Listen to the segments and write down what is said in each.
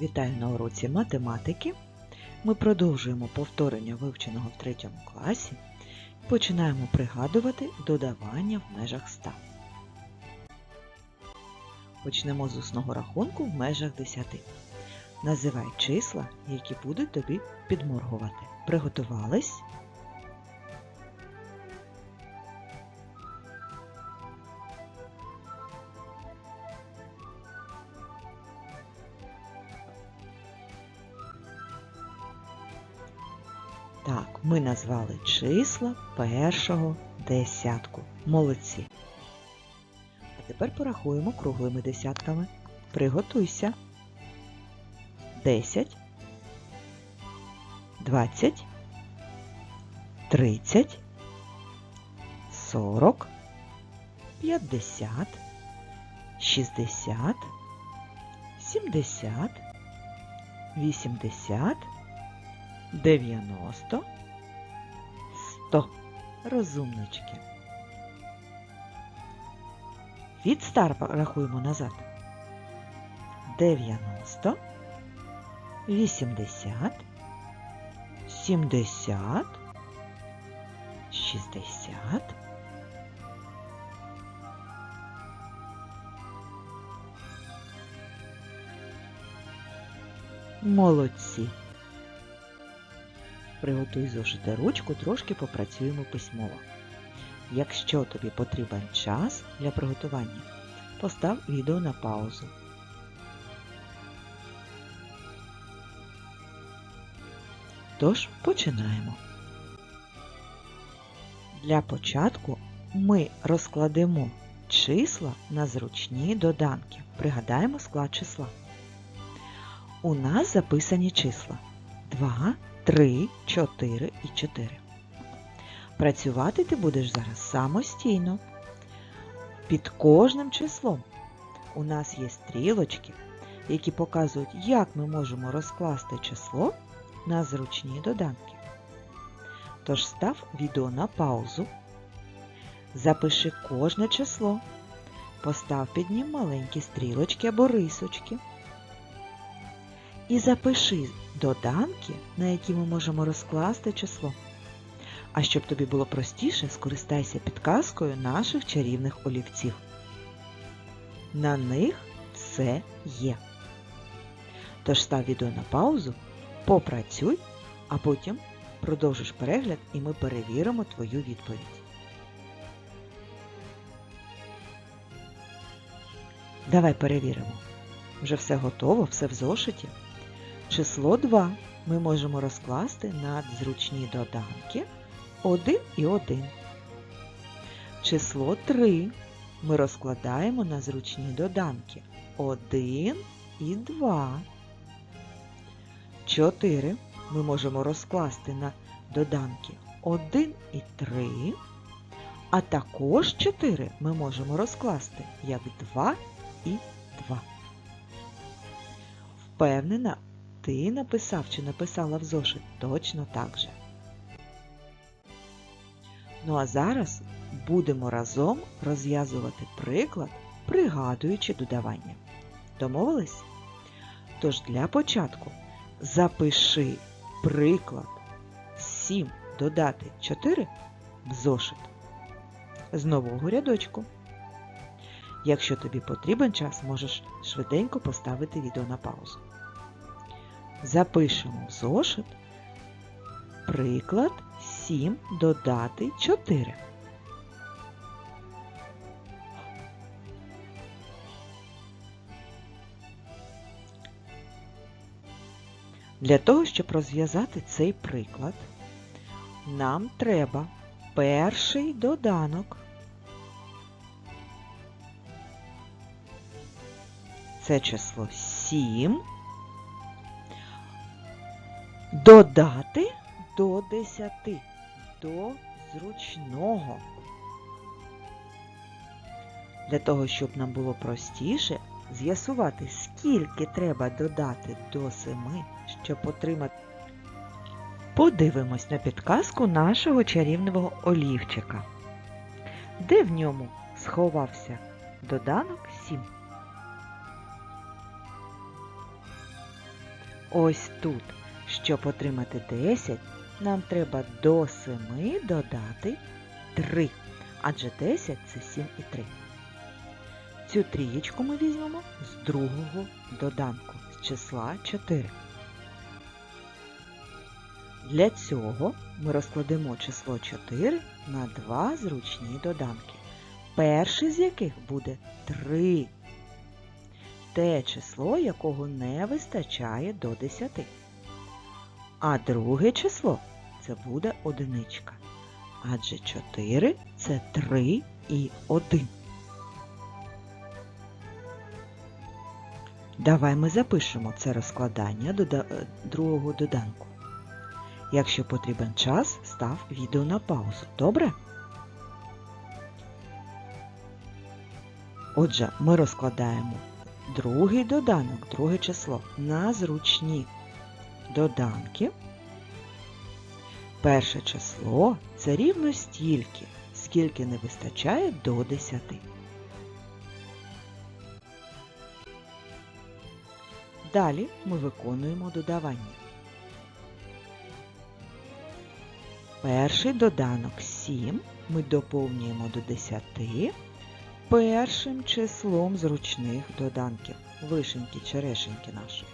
Вітаю на уроці математики. Ми продовжуємо повторення вивченого в третьому класі і починаємо пригадувати додавання в межах 100. Почнемо з усного рахунку в межах 10. Називай числа, які будуть тобі підморгувати. Приготувались? Так, ми назвали числа першого десятку. Молодці. А тепер порахуємо круглими десятками. Приготуйся. 10, 20, 30, 40, 50, 60, 70, 80, 90, 100. Розумнички. Від стар рахуємо назад. 90, 80, 70, 60, Молодці. Приготуй зошити ручку, трошки попрацюємо письмово. Якщо тобі потрібен час для приготування, постав відео на паузу. Тож починаємо. Для початку ми розкладемо числа на зручні доданки. Пригадаємо склад числа. У нас записані числа 2, 3, 4 і 4. Працювати ти будеш зараз самостійно. Під кожним числом у нас є стрілочки, які показують, як ми можемо розкласти число на зручні доданки. Тож став відео на паузу, запиши кожне число, постав під ним маленькі стрілочки або рисочки. І запиши доданки, на які ми можемо розкласти число. А щоб тобі було простіше, скористайся підказкою наших чарівних олівців. На них все є. Тож став відео на паузу, попрацюй, а потім продовжиш перегляд і ми перевіримо твою відповідь. Давай перевіримо. Вже все готово, все в зошиті. Число 2 ми можемо розкласти на зручні доданки 1 і 1. Число 3 ми розкладаємо на зручні доданки 1 і 2. 4 ми можемо розкласти на доданки 1 і 3. А також 4 ми можемо розкласти як 2 і 2. Впевнена, ти написав чи написала в зошит точно так же. Ну а зараз будемо разом розв'язувати приклад, пригадуючи додавання. Домовились? Тож для початку запиши приклад 7 додати 4 в зошит з нового рядочку. Якщо тобі потрібен час, можеш швиденько поставити відео на паузу. Запишемо в зошит приклад 7 додати 4. Для того, щоб розв'язати цей приклад, нам треба перший доданок. Це число 7 додати до 10, до зручного. Для того, щоб нам було простіше з'ясувати, скільки треба додати до 7, щоб отримати. Подивимось на підказку нашого чарівного олівчика. Де в ньому сховався доданок 7? Ось тут, щоб отримати 10, нам треба до 7 додати 3, адже 10 це 7 і 3. Цю трієчку ми візьмемо з другого доданку, з числа 4. Для цього ми розкладемо число 4 на два зручні доданки, перший з яких буде 3. Те число, якого не вистачає до 10. А друге число це буде одиничка. Адже 4 це 3 і 1. Давай ми запишемо це розкладання дода- е, другого доданку. Якщо потрібен час, став відео на паузу. Добре? Отже, ми розкладаємо другий доданок, друге число на зручні доданки. Перше число це рівно стільки, скільки не вистачає до 10. Далі ми виконуємо додавання. Перший доданок 7 ми доповнюємо до 10 першим числом зручних доданків. Вишеньки, черешеньки наші.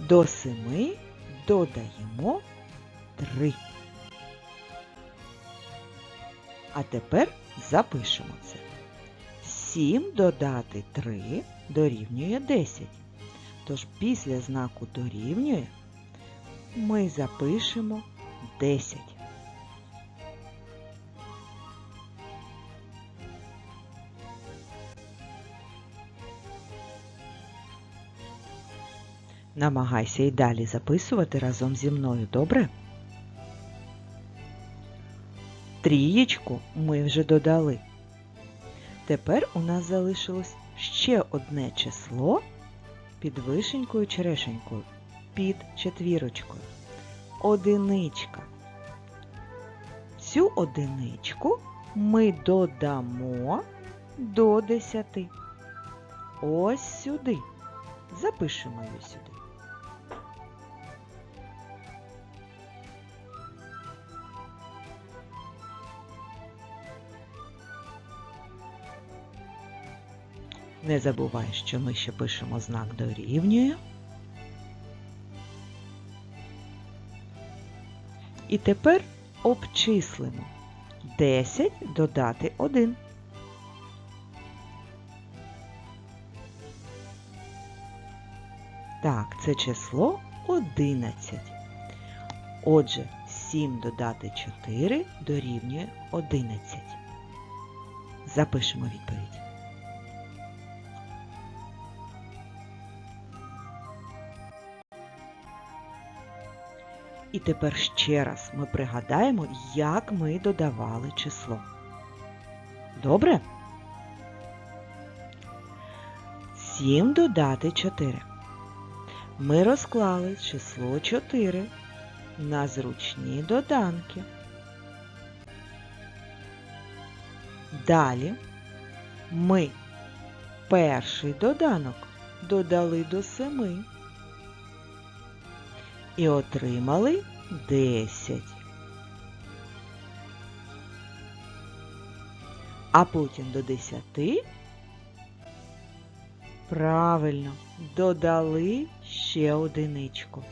До 7 додаємо 3. А тепер запишемо це. 7 додати 3 дорівнює 10. Тож після знаку дорівнює ми запишемо 10. Намагайся і далі записувати разом зі мною, добре? Трієчку ми вже додали. Тепер у нас залишилось ще одне число під вишенькою черешенькою, під четвірочкою. Одиничка. Цю одиничку ми додамо до десяти. Ось сюди. Запишемо її сюди. Не забувай, що ми ще пишемо знак дорівнює. І тепер обчислимо 10 додати 1. Так, це число 11. Отже, 7 додати 4 дорівнює 11. Запишемо відповідь. І тепер ще раз ми пригадаємо, як ми додавали число. Добре? 7 додати 4. Ми розклали число 4 на зручні доданки. Далі ми перший доданок додали до 7 і отримали 10. А потім до 10 правильно додали ще одиничку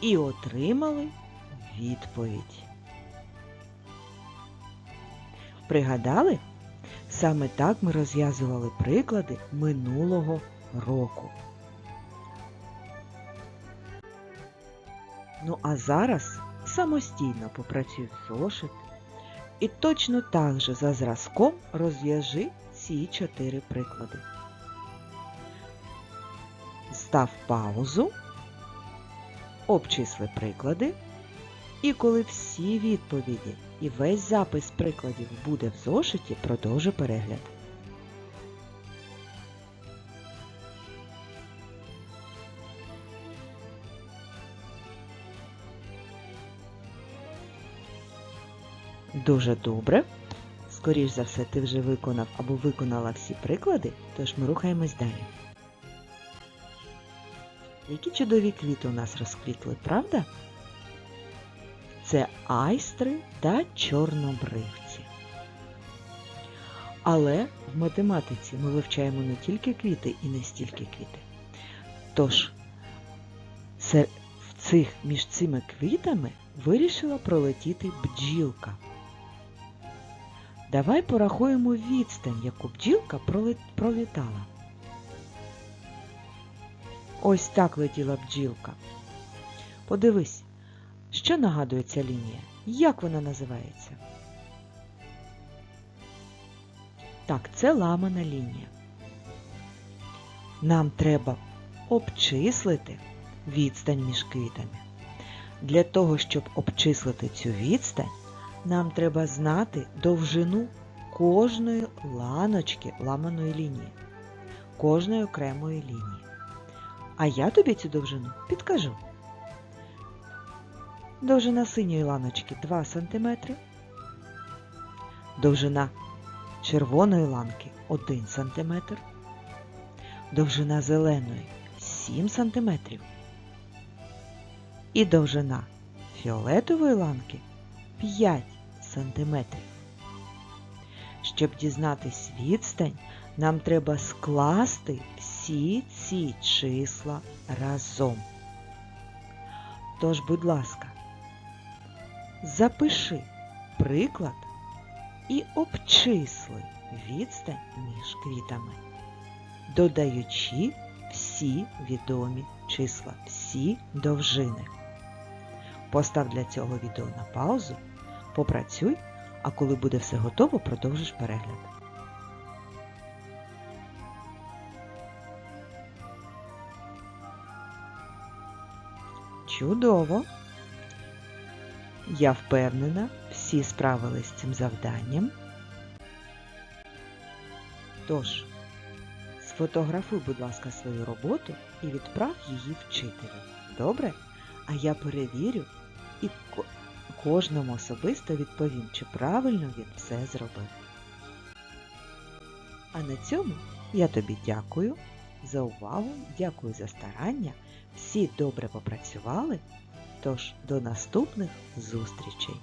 і отримали відповідь. Пригадали? Саме так ми розв'язували приклади минулого року. Ну а зараз самостійно попрацюй в зошит і точно так же за зразком розв'яжи ці чотири приклади. Став паузу, обчисли приклади, і коли всі відповіді і весь запис прикладів буде в зошиті, продовжуй перегляд. Дуже добре. Скоріш за все, ти вже виконав або виконала всі приклади, тож ми рухаємось далі. Які чудові квіти у нас розквітли, правда? Це айстри та чорнобривці. Але в математиці ми вивчаємо не тільки квіти і не стільки квіти. Тож, це в цих, між цими квітами вирішила пролетіти бджілка. Давай порахуємо відстань, яку бджілка пролітала. Ось так летіла бджілка. Подивись, що нагадує ця лінія? Як вона називається? Так, це ламана лінія. Нам треба обчислити відстань між квітами. Для того, щоб обчислити цю відстань, нам треба знати довжину кожної ланочки ламаної лінії, кожної окремої лінії. А я тобі цю довжину підкажу. Довжина синьої ланочки 2 см. Довжина червоної ланки 1 см. Довжина зеленої 7 см. І довжина фіолетової ланки 5 см. Щоб дізнатись відстань, нам треба скласти всі ці числа разом. Тож, будь ласка, запиши приклад і обчисли відстань між квітами, додаючи всі відомі числа, всі довжини. Постав для цього відео на паузу, попрацюй, а коли буде все готово, продовжиш перегляд. Чудово! Я впевнена, всі справились з цим завданням. Тож, сфотографуй, будь ласка, свою роботу і відправ її вчителю. Добре? А я перевірю і кожному особисто відповім, чи правильно він все зробив. А на цьому я тобі дякую за увагу, дякую за старання. Всі добре попрацювали. Тож до наступних зустрічей!